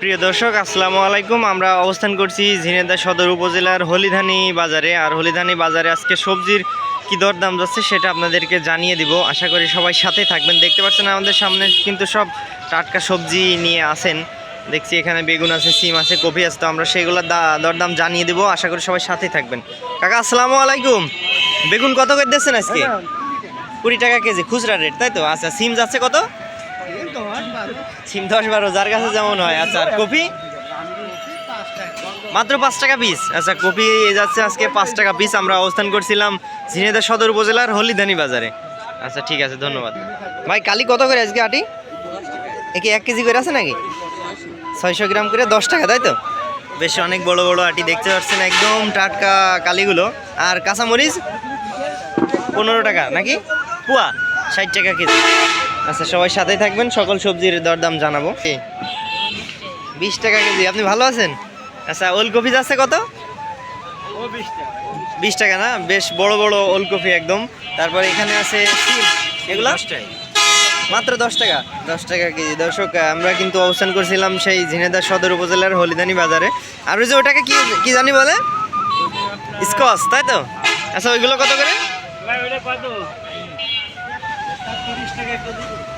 প্রিয় দর্শক আসসালামু আলাইকুম। আমরা অবস্থান করছি ঝিনেদা সদর উপজেলার হলিধানি বাজারে। আর হলিধানি বাজারে আজকে সবজির কি দরদাম যাচ্ছে সেটা আপনাদেরকে জানিয়ে দিব। আশা করি সবাই সাথে থাকবেন। দেখতে পাচ্ছেন আমাদের সামনে কিন্তু সব টাটকা সবজি নিয়ে আসেন দেখছি এখানে বেগুন আছে সিম আছে কপি আছে তো আমরা সেগুলোর দা- দরদাম জানিয়ে দিব। আশা করি সবাই সাথে থাকবেন। কাকা আসসালামু আলাইকুম। বেগুন কত করে দিচ্ছেন আজকে? কুড়ি টাকা কেজি খুচরা রেট তাই তো? আচ্ছা সিম যাচ্ছে কত? সিম দশ বারো, যার কাছে যেমন হয়। আচ্ছা আর কপি? মাত্র পাঁচ টাকা পিস আচ্ছা কপি যাচ্ছে আজকে পাঁচ টাকা পিস আমরা অবস্থান করছিলাম ঝিনেদা সদর উপজেলার হলিধানি বাজারে। আচ্ছা ঠিক আছে, ধন্যবাদ। ভাই, কালি কত করে আজকে আটি? একে এক কেজি করে আছে নাকি? ছয়শো গ্রাম করে দশ টাকা, তাই তো? বেশ, অনেক বড় বড় আটি দেখতে পাচ্ছেন একদম টাটকা কালিগুলো। আর কাঁচামরিচ? পনেরো টাকা, নাকি? পুয়া? ষাট টাকা কেজি। আচ্ছা সবাই সাথেই থাকবেন সকল সবজির দরদাম জানাব। বিশ টাকা কেজি আপনি ভালো আছেন? আচ্ছা ওলকপি যাচ্ছে কত? বিশ টাকা না? বেশ বড় বড় ওলকপি একদম। তারপরে এখানে আছে এগুলো? মাত্র দশ টাকা? দশ টাকা কেজি। দর্শক আমরা কিন্তু অবস্থান করছিলাম সেই ঝিনেদা সদর উপজেলার হলিদানি বাজারে। আর ওই যে ওটাকে কি কি জানি বলে? স্কচ তাই তো? আচ্ছা ওইগুলো কত করে?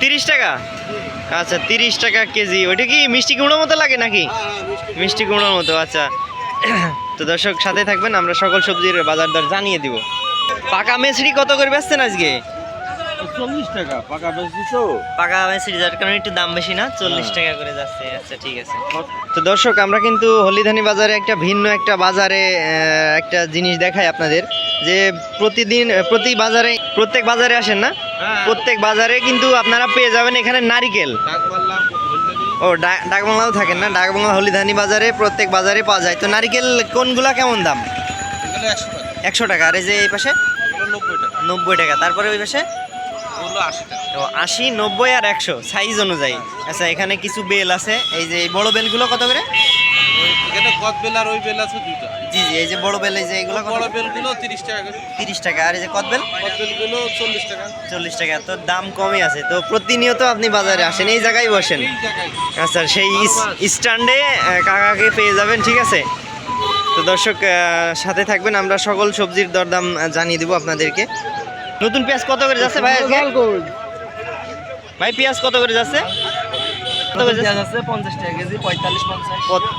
তিরিশ টাকা আচ্ছা তিরিশ টাকা কেজি। ওইটা কি মিষ্টি কুমড়োর মতো লাগে নাকি? মিষ্টি কুমড়োর মতো আচ্ছা। তো দর্শক সাথে থাকবেন আমরা সকল সবজির বাজার দর জানিয়ে দিব। পাকা মেসরি কত করে বেচছেন আজকে? চল্লিশ টাকা পাকা বেশি তো। পাকা মেসরি যার কারণে একটু দাম বেশি না? চল্লিশ টাকা করে যাচ্ছে আচ্ছা ঠিক আছে। তো দর্শক আমরা কিন্তু হলিধানি বাজারে একটা ভিন্ন একটা বাজারে একটা জিনিস দেখাই আপনাদের যে প্রতিদিন প্রতি বাজারে প্রত্যেক বাজারে আসেন না? প্রত্যেক বাজারে কিন্তু আপনারা পেয়ে যাবেন এখানে নারিকেল। ও ডাকবাংলাও থাকেন না? ডাকবাংলা হলিধানি বাজারে প্রত্যেক বাজারে পাওয়া যায়। তো নারিকেল কোনগুলা কেমন দাম? একশো টাকা। আর এই যে এই পাশে? নব্বই টাকা। তারপরে ওই পাশে? তো আশি নব্বই আর একশো সাইজ অনুযায়ী। আচ্ছা এখানে কিছু বেল আছে। এই যে বড় বেলগুলো কত করে? এখানে বেল আর ওই বেল আছে দুইটা। জি জি এই যে বড় বেল এই যে এগুলো বড় বেলগুলো তিরিশ টাকা করে। টাকা। আর এই যে বেলগুলো টাকা। চল্লিশ টাকা। তো দাম কমই আছে। তো প্রতিনিয়ত আপনি বাজারে আসেন এই জায়গায় বসেন। আচ্ছা সেই স্ট্যান্ডে কাকাকে পেয়ে যাবেন ঠিক আছে? তো দর্শক সাথে থাকবেন। আমরা সকল সবজির দরদাম জানিয়ে দেবো আপনাদেরকে। নতুন পেঁয়াজ কত করে যাচ্ছে ভাই ভাই পেঁয়াজ কত করে যাচ্ছে?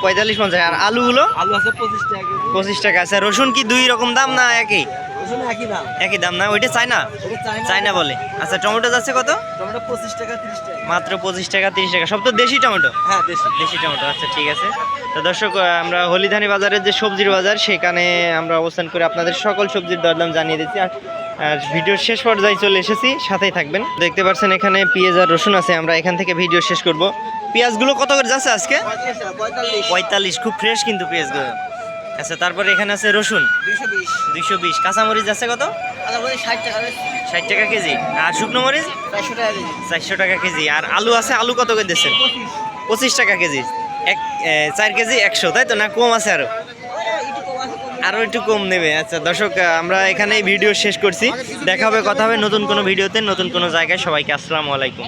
পঁয়তাল্লিশ পঞ্চাশ। আর আলুগুলো? আলু আছে পঁচিশ টাকা পঁচিশ টাকা। আছে রসুন কি দুই রকম দাম না একই? একই দাম। না? ওইটা চাই না চাই না বলে। আচ্ছা টমেটো যাচ্ছে কত? টমেটো পঁচিশ টাকা তিরিশ টাকা। মাত্র পঁচিশ টাকা তিরিশ টাকা। সব তো দেশি টমেটো? হ্যাঁ বেশি দেশি টমেটো। আচ্ছা ঠিক আছে। তো দর্শক আমরা হলিধানি বাজারের যে সবজির বাজার সেখানে আমরা অবস্থান করে আপনাদের সকল সবজির দরদাম জানিয়ে দিচ্ছি। আর আর ভিডিওর শেষ পর্যায়ে চলে এসেছি সাথেই থাকবেন। দেখতে পাচ্ছেন এখানে পেঁয়াজ আর রসুন আছে আমরা এখান থেকে ভিডিও শেষ করব। পেঁয়াজগুলো কত করে যাচ্ছে আজকে? পঁয়তাল্লিশ খুব ফ্রেশ কিন্তু পেঁয়াজগুলো। আচ্ছা তারপরে এখানে আছে রসুন। দুইশো বিশ। কাঁচামরিচ যাচ্ছে কত? ষাট টাকা কেজি। আর শুকনো মরিচ? চারশো টাকা কেজি। আর আলু আছে আলু কত করে দিচ্ছেন? পঁচিশ। টাকা কেজি। এক চার কেজি একশো তাই তো? না কম আছে আরও? আরও একটু কম নেবে। আচ্ছা দর্শক আমরা এখানেই ভিডিও শেষ করছি। দেখা হবে, কথা হবে নতুন কোনো ভিডিওতে, নতুন কোনো জায়গায়। সবাইকে আসসালামু আলাইকুম।